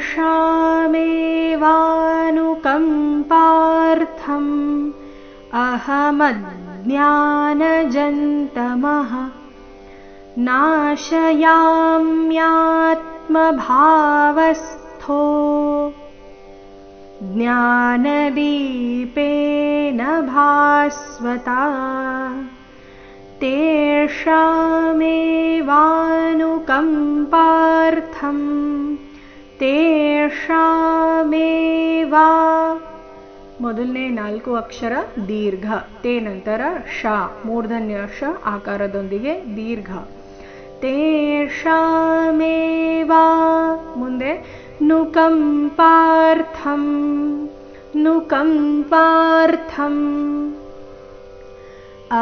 मे अहमज्ञानजन्तमः नाशयाम्यात्मभावस्थो ज्ञानदीपेन भास्वता तेषामेवानुकम्पार्थम् तेषामेवा మొదల్నే ನಾಲ್ಕು ಅಕ್ಷರ ದೀರ್ಘ ತನಂತರ ಶಾ ಮೂರ್ಧನ್ಯಾ ಶಾ ಆಕಾರದೊಂದಿಗೆ ದೀರ್ಘ теषामेवा ಮುಂದೆ ನುಕಂ 파ರ್ಥಂ ನುಕಂ 파ರ್ಥಂ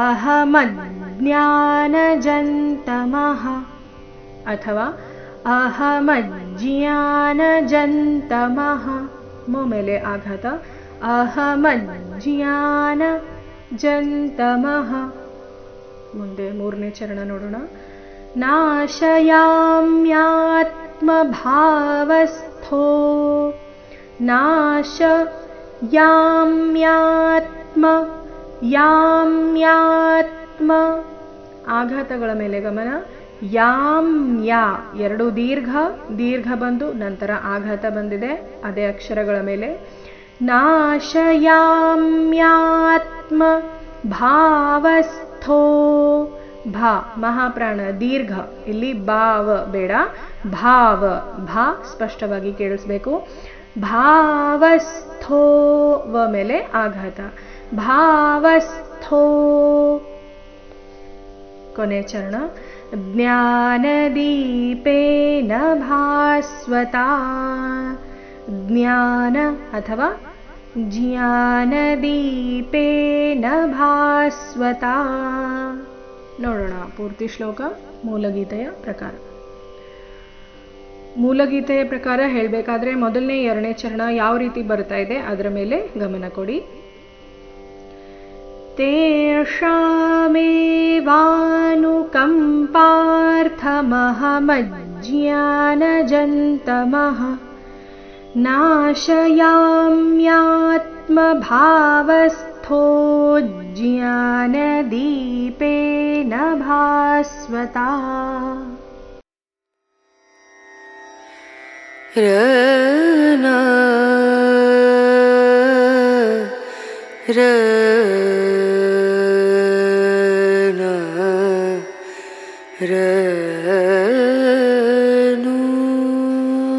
ಅಹಮನ್ జ్ఞాన ಜಂತಮಹ अथवा अहमज्ञानजन्तमः मोमेले आघात अहमन् ज्ञान जन्तमः मे मन चरणोडोण नाश यां्यात्म नाश मेले गमन ಯಾಮ್ ಯಾ ಎರಡು ದೀರ್ಘ ದೀರ್ಘ ಬಂದು ನಂತರ ಆಘಾತ ಬಂದಿದೆ ಅದೇ ಅಕ್ಷರಗಳ ಮೇಲೆ ನಾಶಯಾಮ್ಯಾತ್ಮ ಭಾವಸ್ಥೋ ಭಾ ಮಹಾಪ್ರಾಣ ದೀರ್ಘ ಇಲ್ಲಿ ಭಾವ ಬೇಡ ಭಾವ ಭಾ ಸ್ಪಷ್ಟವಾಗಿ ಕೇಳಿಸ್ಬೇಕು ಭಾವಸ್ಥೋ ವ ಮೇಲೆ ಆಘಾತ ಭಾವಸ್ಥೋ ಕೊನೆ ಚರಣ ಜ್ಞಾನದೀಪೇನ ಭಾಸ್ವತಾ ಜ್ಞಾನ ಅಥವಾ ಜ್ಞಾನದೀಪೇನ ಭಾಸ್ವತ ನೋಡೋಣ ಪೂರ್ತಿ ಶ್ಲೋಕ ಮೂಲಗೀತೆಯ ಪ್ರಕಾರ ಮೂಲಗೀತೆಯ ಪ್ರಕಾರ ಹೇಳಬೇಕಾದ್ರೆ ಮೊದಲನೇ ಎರಡನೇ ಚರಣ ಯಾವ ರೀತಿ ಬರ್ತಾ ಇದೆ ಅದರ ಮೇಲೆ ಗಮನ ಕೊಡಿ ತೇಷಾಮೇ नुकम् पार्थमहमज्ञानजन्तमः नाशयाम्यात्मभावस्थो ज्ञानदीपेन भास्वता र Re